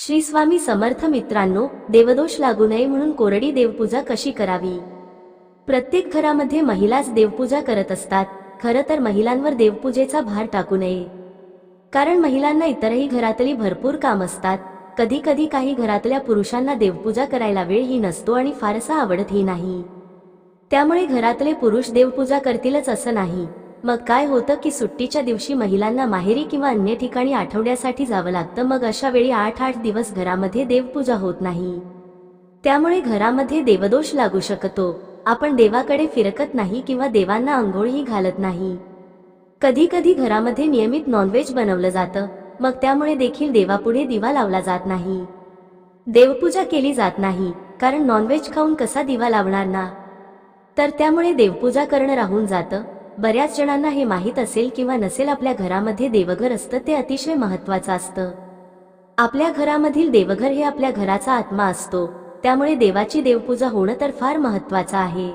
श्री स्वामी समर्थ मित्रांनो देवदोष लागू नये म्हणून कोरडी देवपूजा कशी करावी? प्रत्येक घरामध्ये महिलाच देवपूजा करत असतात खरं तर महिलांवर देवपूजेचा भार टाकू नये. कारण महिलांना इतरही घरातली भरपूर काम असतात कधी कधी काही घरातल्या पुरुषांना देवपूजा करायला वेळही नसतो आणि फारसा आवडतही नाही. त्यामुळे घरातले पुरुष देवपूजा करतीलच असं नाही. मग काय होतं की सुट्टीच्या दिवशी महिलांना माहेरी किंवा अन्य ठिकाणी आठवड्यासाठी जावं लागतं. मग अशा वेळी आठ आठ दिवस घरामध्ये देवपूजा होत नाही. त्यामुळे घरामध्ये देवदोष लागू शकतो. आपण देवाकडे फिरकत नाही किंवा देवांना आंघोळही घालत नाही. कधी कधी घरामध्ये नियमित नॉनव्हेज बनवलं जातं. मग त्यामुळे देखील देवापुढे दिवा लावला जात नाही. देवपूजा केली जात नाही. कारण नॉनव्हेज खाऊन कसा दिवा लावणार ना? तर त्यामुळे देवपूजा करणं राहून जातं. बऱ्याच जणांना हे माहीत असेल किंवा नसेल आपल्या घरामध्ये देवघर असतं ते अतिशय महत्वाचं असतं. आपल्या घरामधील देवघर हे आपल्या घराचा आत्मा असतो त्यामुळे देवाची देवपूजा होणं तर फार महत्वाचं आहे.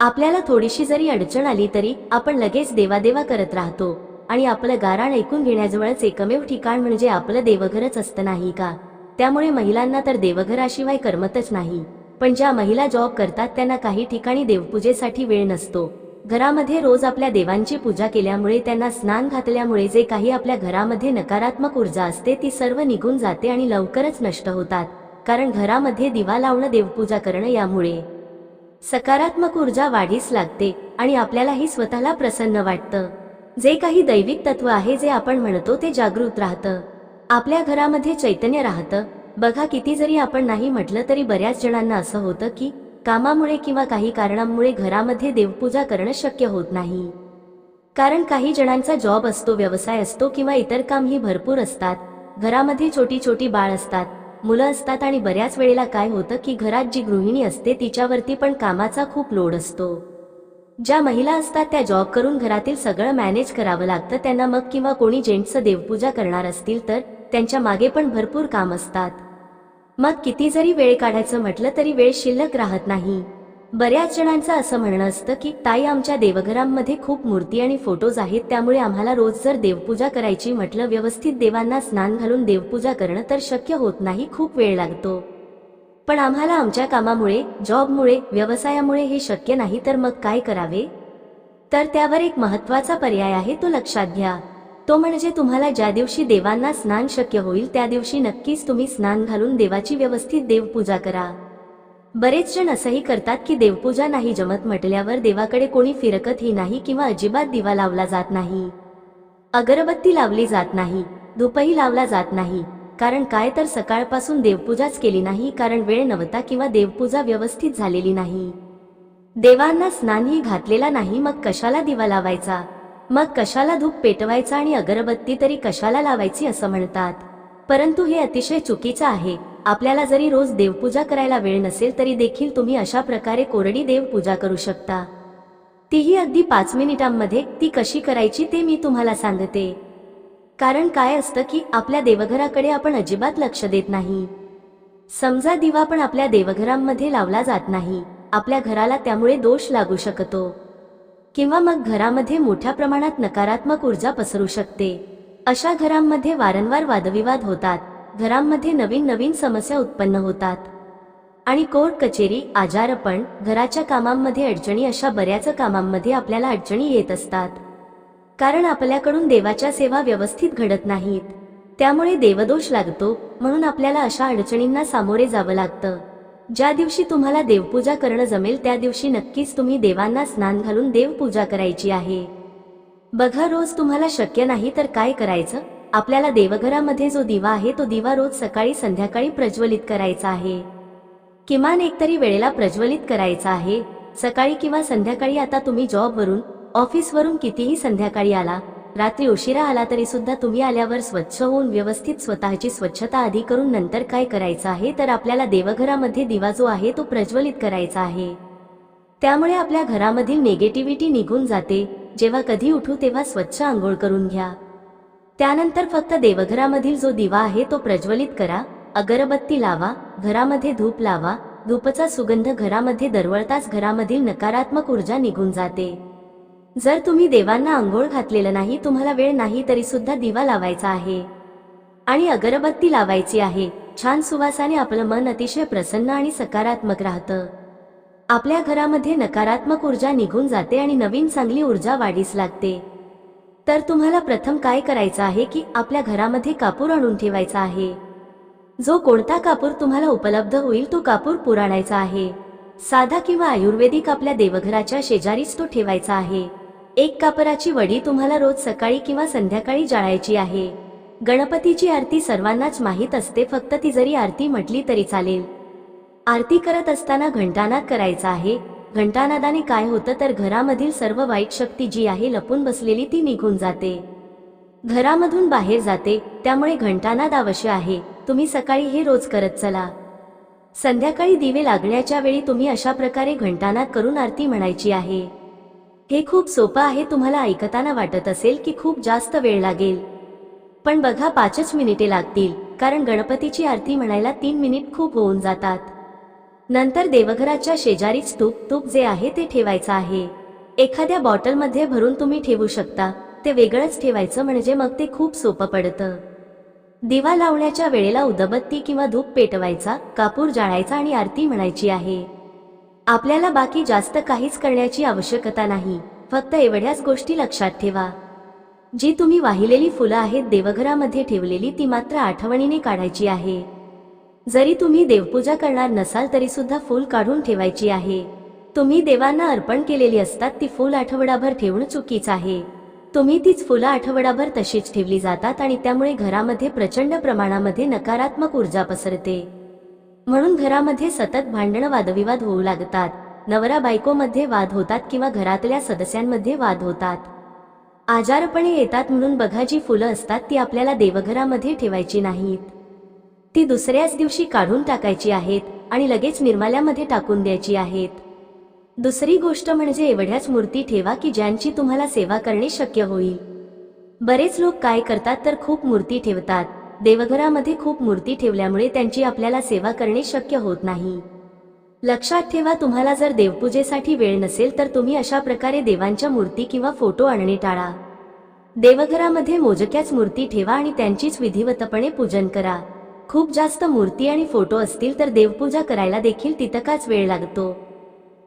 आपल्याला थोडीशी जरी अडचण आली तरी आपण लगेच देवादेवा करत राहतो आणि आपलं गाराण ऐकून घेण्याजवळच एकमेव ठिकाण म्हणजे आपलं देवघरच असतं नाही का? त्यामुळे महिलांना तर देवघराशिवाय करमतच नाही. पण ज्या महिला जॉब करतात त्यांना काही ठिकाणी देवपूजेसाठी वेळ नसतो. घरामध्ये रोज आपल्या देवांची पूजा केल्यामुळे त्यांना स्नान घातल्यामुळे जे काही आपल्या घरामध्ये नकारात्मक ऊर्जा असते ती सर्व निघून जाते आणि लवकरच नष्ट होतात. कारण घरामध्ये दिवा लावणं देवपूजा करणं यामुळे सकारात्मक ऊर्जा वाढीस लागते आणि आपल्यालाही स्वतःला प्रसन्न वाटतं. जे काही दैविक तत्व आहे जे आपण म्हणतो ते जागृत राहतं. आपल्या घरामध्ये चैतन्य राहतं. बघा किती जरी आपण नाही म्हटलं तरी बऱ्याच जणांना असं होतं की कामामुळे किंवा काही कारणांमुळे घरामध्ये देवपूजा करणं शक्य होत नाही. कारण काही जणांचा जॉब असतो व्यवसाय असतो किंवा इतर कामही भरपूर असतात. घरामध्ये छोटी छोटी बाळ असतात. मुलं असतात आणि बऱ्याच वेळेला काय होतं की घरात जी गृहिणी असते तिच्यावरती पण कामाचा खूप लोड असतो. ज्या महिला असतात त्या जॉब करून घरातील सगळं मॅनेज करावं लागतं. त्यांना मग किंवा कोणी जेंट्सचं देवपूजा करणार असतील तर त्यांच्या मागे पण भरपूर काम असतात. मग किती जरी वेळ काढायचं म्हटलं तरी वेळ शिल्लक राहत नाही. बऱ्याच जणांचं असं म्हणणं असतं की ताई आमच्या देवघरांमध्ये खूप मूर्ती आणि फोटोज आहेत त्यामुळे आम्हाला रोज जर देवपूजा करायची म्हटलं व्यवस्थित देवांना स्नान घालून देवपूजा करणं तर शक्य होत नाही खूप वेळ लागतो. पण आम्हाला आमच्या कामामुळे जॉबमुळे व्यवसायामुळे हे शक्य नाही तर मग काय करावे? तर त्यावर एक महत्त्वाचा पर्याय आहे तो लक्षात घ्या. तो म्हणजे तुम्हाला ज्या दिवशी देवांना स्नान शक्य होईल त्या दिवशी नक्कीच तुम्ही स्नान घालून देवाची व्यवस्थित देवपूजा करा. बरेच जण असंही करतात की देवपूजा नाही जमत म्हटल्यावर देवाकडे कोणी फिरकतही नाही किंवा अजिबात दिवा लावला जात नाही. अगरबत्ती लावली जात नाही धूपही लावला जात नाही कारण काय तर सकाळपासून देवपूजाच केली नाही कारण वेळ नव्हता किंवा देवपूजा व्यवस्थित झालेली नाही. देवांना स्नानही घातलेला नाही मग कशाला दिवा लावायचा? मग कशाला धूप पेटवायचा आणि अगरबत्ती तरी कशाला लावायची असं म्हणतात? परंतु हे अतिशय चुकीचं आहे. आपल्याला जरी रोज देवपूजा करायला वेळ नसेल तरी देखील तुम्ही अशा प्रकारे कोरडी देवपूजा करू शकता. तीही अगदी पाच मिनिटांमध्ये ती कशी करायची ते मी तुम्हाला सांगते. कारण काय असतं की आपल्या देवघराकडे आपण अजिबात लक्ष देत नाही. समजा दिवा पण आपल्या देवघरांमध्ये लावला जात नाही. आपल्या घराला त्यामुळे दोष लागू शकतो. किंवा मग घरामध्ये मोठ्या प्रमाणात नकारात्मक ऊर्जा पसरू शकते. अशा घरांमध्ये वारंवार वादविवाद होतात. घरांमध्ये नवीन नवीन समस्या उत्पन्न होतात. आणि कोर्ट कचेरी आजारपण घराच्या कामांमध्ये अडचणी अशा बऱ्याच कामांमध्ये आपल्याला अडचणी येत असतात. कारण आपल्याकडून देवाच्या सेवा व्यवस्थित घडत नाहीत. त्यामुळे देवदोष लागतो म्हणून आपल्याला अशा अडचणींना सामोरे जावं लागतं. ज्या दिवशी तुम्हाला देवपूजा करणं जमेल त्या दिवशी नक्कीच तुम्ही देवांना स्नान घालून देवपूजा करायची आहे. बघा रोज तुम्हाला शक्य नाही तर काय करायचं? आपल्याला देवघरामध्ये जो दिवा आहे तो दिवा रोज सकाळी संध्याकाळी प्रज्वलित करायचा आहे. किमान एकतरी वेळेला प्रज्वलित करायचा आहे. सकाळी किंवा संध्याकाळी आता तुम्ही जॉबवरून ऑफिसवरून कितीही संध्याकाळी आला रात्री उशिरा आला तरी सुद्धा तुम्ही आल्यावर स्वच्छ होऊन व्यवस्थित स्वतःची स्वच्छता आधी करून नंतर काय करायचं आहे तर आपल्याला देवघरामध्ये दिवा जो आहे तो प्रज्वलित करायचा आहे. त्यामुळे आपल्या घरामधील निगेटिव्हिटी निघून जाते जेव्हा कधी उठू तेव्हा स्वच्छ आंघोळ करून घ्या. त्यानंतर फक्त देवघरामधील जो दिवा आहे तो प्रज्वलित करा अगरबत्ती लावा घरामध्ये धूप लावा धूपचा सुगंध घरामध्ये दरवळताच घरामधील नकारात्मक ऊर्जा निघून जाते. जर तुम्ही देवांना आंघोळ घातलेलं नाही तुम्हाला वेळ नाही तरी सुद्धा दिवा लावायचा आहे. आणि अगरबत्ती लावायची आहे. छान सुवासाने आपलं मन अतिशय प्रसन्न आणि सकारात्मक राहतं. आपल्या घरामध्ये नकारात्मक ऊर्जा निघून जाते आणि नवीन चांगली ऊर्जा वाढीस लागते. तर तुम्हाला प्रथम काय करायचं आहे की आपल्या घरामध्ये कापूर आणून ठेवायचा आहे. जो कोणता कापूर तुम्हाला उपलब्ध होईल तो कापूर पुराणायचा आहे. साधा किंवा आयुर्वेदिक आपल्या देवघराच्या शेजारीच तो ठेवायचा आहे. एक कापराची वडी तुम्हाला रोज सकाळी किंवा संध्याकाळी जाळायची आहे. गणपतीची आरती सर्वांनाच माहीत असते फक्त ती जरी आरती म्हटली तरी चालेल. आरती करत असताना घंटानाद करायचा आहे. घंटानादाने काय होतं तर घरामधील सर्व वाईट शक्ती जी आहे लपून बसलेली ती निघून जाते. घरामधून बाहेर जाते त्यामुळे घंटानाद अवश्य आहे. तुम्ही सकाळी हे रोज करत चला. संध्याकाळी दिवे लागण्याच्या वेळी तुम्ही अशा प्रकारे घंटानाद करून आरती म्हणायची आहे. हे खूप सोपं आहे तुम्हाला ऐकताना वाटत असेल की खूप जास्त वेळ लागेल. पण बघा पाचच मिनिटे लागतील कारण गणपतीची आरती म्हणायला तीन मिनिट खूप होऊन जातात. नंतर देवघराच्या शेजारीच तूप तूप जे आहे ते ठेवायचं आहे. एखाद्या बॉटलमध्ये भरून तुम्ही ठेवू शकता ते वेगळंच ठेवायचं म्हणजे मग ते खूप सोपं पडतं. दिवा लावण्याच्या वेळेला उदबत्ती किंवा धूप पेटवायचा कापूर जाळायचा आणि आरती म्हणायची आहे. आपल्याला बाकी जास्त काहीच करण्याची आवश्यकता नाही. फक्त एवढ्याच गोष्टी लक्षात ठेवा. जी तुम्ही वाहिलेली फुलं आहेत देवघरामध्ये ठेवलेली ती मात्र आठवणीने काढायची आहे. जरी तुम्ही देवपूजा करणार नसाल तरी सुद्धा फूल काढून ठेवायची आहे. तुम्ही देवांना अर्पण केलेली असतात ती फूल आठवडाभर ठेवणं चुकीच आहे. तुम्ही तीच फुलं आठवडाभर तशीच ठेवली जातात आणि त्यामुळे घरामध्ये प्रचंड प्रमाणामध्ये नकारात्मक ऊर्जा पसरते. म्हणून घरामध्ये सतत भांडणं वादविवाद होऊ लागतात. नवरा बायकोमध्ये वाद होतात किंवा घरातल्या सदस्यांमध्ये वाद होतात. आजारपणे येतात म्हणून बघा जी फुलं असतात ती आपल्याला देवघरामध्ये ठेवायची नाहीत. ती दुसऱ्याच दिवशी काढून टाकायची आहेत आणि लगेच निर्माल्यामध्ये टाकून द्यायची आहेत. दुसरी गोष्ट म्हणजे एवढ्याच मूर्ती ठेवा की ज्यांची तुम्हाला सेवा करणे शक्य होईल. बरेच लोक काय करतात तर खूप मूर्ती ठेवतात. देवघरामध्ये खूप मूर्ती ठेवल्यामुळे त्यांची आपल्याला सेवा करणे शक्य होत नाही. लक्षात ठेवा तुम्हाला जर देवपूजेसाठी वेळ नसेल तर तुम्ही अशा प्रकारे देवांच्या मूर्ती किंवा फोटो आणणे टाळा. देवघरामध्ये मोजक्याच मूर्ती ठेवा आणि त्यांचीच विधिवतपणे पूजन करा. खूप जास्त मूर्ती आणि फोटो असतील तर देवपूजा करायला देखील तितकाच वेळ लागतो.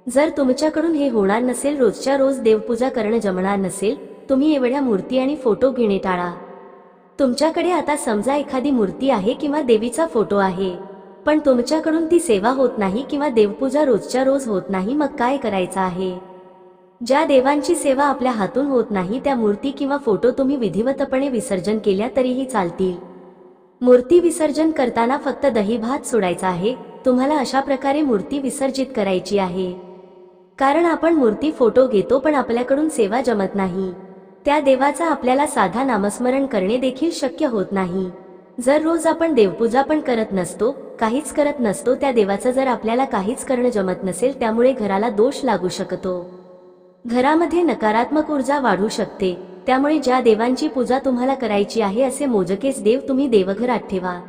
जर तुमच्याकडून हे होणार नसेल रोजच्या रोज देवपूजा करणं जमणार नसेल तुम्ही एवढ्या मूर्ती आणि फोटो घेणे टाळा. तुमच्याकडे आता समजा एखादी मूर्ती आहे किंवा देवीचा फोटो आहे पण तुमच्याकडून ती सेवा होत नाही किंवा देवपूजा रोजच्या रोज होत नाही मग काय करायचं आहे? ज्या देवांची सेवा आपल्या हातून होत नाही त्या मूर्ती किंवा फोटो तुम्ही विधिवतपणे विसर्जन केल्या तरीही चालतील. मूर्ती विसर्जन करताना फक्त दही भात सोडायचा आहे तुम्हाला अशा प्रकारे मूर्ती विसर्जित करायची आहे. कारण आपण मूर्ती फोटो घेतो पण आपल्याकडून सेवा जमत नाही. त्या देवाचा आपल्याला साधा नामस्मरण करणे देखील शक्य होत नाही. जर रोज आपण देवपूजा पण करत नसतो काहीच करत नसतो त्या देवाचं जर आपल्याला काहीच करणं जमत नसेल त्यामुळे घराला दोष लागू शकतो. घरामध्ये नकारात्मक ऊर्जा वाढू शकते. त्यामुळे ज्या देवांची पूजा तुम्हाला करायची आहे असे मोजकेच देव तुम्ही देवघरात ठेवा.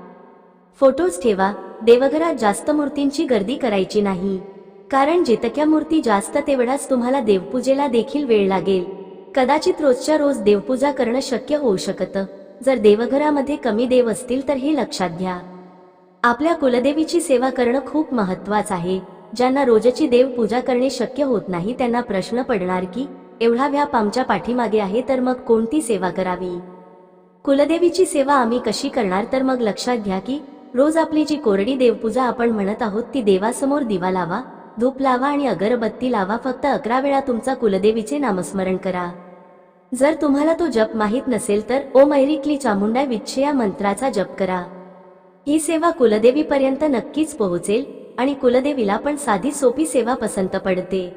फोटोज ठेवा. देवघरात जास्त मूर्तींची गर्दी करायची नाही. कारण जितक्या मूर्ती जास्त तेवढाच तुम्हाला देवपूजेला देखील वेळ लागेल. कदाचित रोजच्या रोज देवपूजा करणं शक्य होऊ शकतं. जर देवघरामध्ये कमी देव असतील तर हे लक्षात घ्या. आपल्या कुलदेवीची सेवा करणं खूप महत्वाचं आहे. ज्यांना रोजची देवपूजा करणे शक्य होत नाही त्यांना प्रश्न पडणार की एवढा व्याप आमच्या पाठीमागे आहे तर मग कोणती सेवा करावी? कुलदेवीची सेवा आम्ही कशी करणार तर मग लक्षात घ्या की रोज आपली जी कोरडी देवपूजा आपण म्हणत आहोत ती देवासमोर दिवा लावा धूप लावा आणि अगरबत्ती लावा. फक्त अकरा वेळा तुमचा कुलदेवीचे नामस्मरण करा. जर तुम्हाला तो जप माहीत नसेल तर ओ मैरिकली चामुंडा विच्छे या मंत्राचा जप करा. ही सेवा कुलदेवीपर्यंत नक्कीच पोहोचेल आणि कुलदेवीला पण साधी सोपी सेवा पसंत पडते.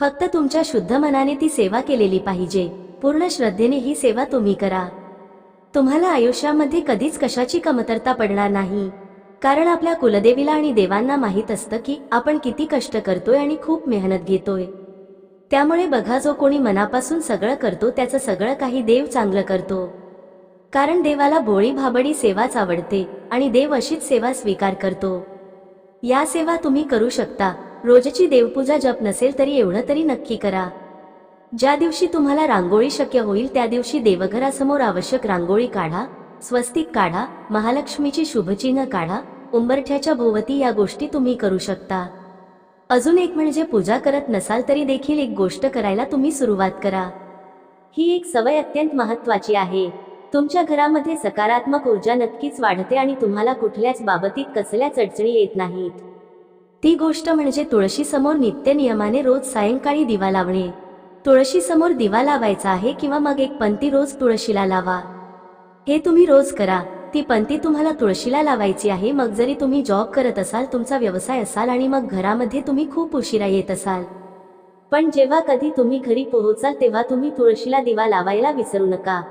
फक्त तुमच्या शुद्ध मनाने ती सेवा केलेली पाहिजे. पूर्ण श्रद्धेने ही सेवा तुम्ही करा. तुम्हाला आयुष्यामध्ये कधीच कशाची कमतरता पडणार नाही. कारण आपल्या कुलदेवीला आणि देवांना माहीत असतं की आपण किती कष्ट करतोय आणि खूप मेहनत घेतोय. त्यामुळे बघा जो कोणी मनापासून सगळं करतो त्याचं सगळं काही देव चांगलं करतो. कारण देवाला भोळी भाबडी सेवाच आवडते आणि देव अशीच सेवा स्वीकार करतो. या सेवा तुम्ही करू शकता. रोजची देवपूजा जप नसेल तरी एवढं तरी नक्की करा. ज्या दिवशी तुम्हाला रांगोळी शक्य होईल त्या दिवशी देवघरासमोर आवश्यक रांगोळी काढा. स्वस्तिक काढा महालक्ष्मीची शुभचिन्ह काढा उंबरठ्याच्या भोवती या गोष्टी तुम्ही करू शकता. अजून एक म्हणजे पूजा करत नसाल तरी देखील एक गोष्ट करायला तुम्ही सुरुवात करा. ही एक सवय अत्यंत महत्वाची आहे. तुमच्या घरामध्ये सकारात्मक ऊर्जा नक्कीच वाढते आणि तुम्हाला कुठल्याच बाबतीत कसल्याच अडचणी येत नाहीत. ती गोष्ट म्हणजे तुळशीसमोर नित्य नियमाने रोज सायंकाळी दिवा लावणे. तुळशीसमोर दिवा लावायचा आहे किंवा मग एक पंती रोज तुळशीला लावा. हे तुम्ही रोज करा. ती पंती तुम्हाला तुळशीला लावायची आहे. मग जरी तुम्ही जॉब करत असाल तुमचा व्यवसाय असाल आणि मग घरामध्ये तुम्ही खूप उशिरा येत असाल. पण जेव्हा कधी तुम्ही घरी पोहोचाल तेव्हा तुम्ही तुळशीला दिवा लावायला विसरू नका.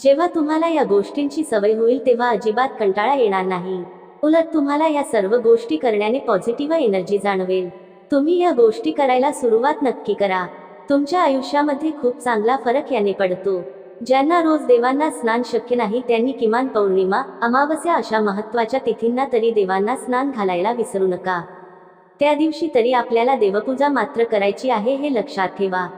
जेव्हा तुम्हाला या गोष्टींची सवय होईल तेव्हा अजिबात कंटाळा येणार नाही. उलट तुम्हाला या सर्व गोष्टी करण्याने पॉझिटिव्ह एनर्जी जाणवेल. तुम्ही या गोष्टी करायला सुरुवात नक्की करा. तुमच्या आयुष्यामध्ये खूप चांगला फरक याने पडतो. ज्यांना रोज देवांना स्नान शक्य नाही त्यांनी किमान पौर्णिमा अमावस्या अशा महत्त्वाच्या तिथींना तरी देवांना स्नान घालायला विसरू नका. त्या दिवशी तरी आपल्याला देवपूजा मात्र करायची आहे हे लक्षात ठेवा.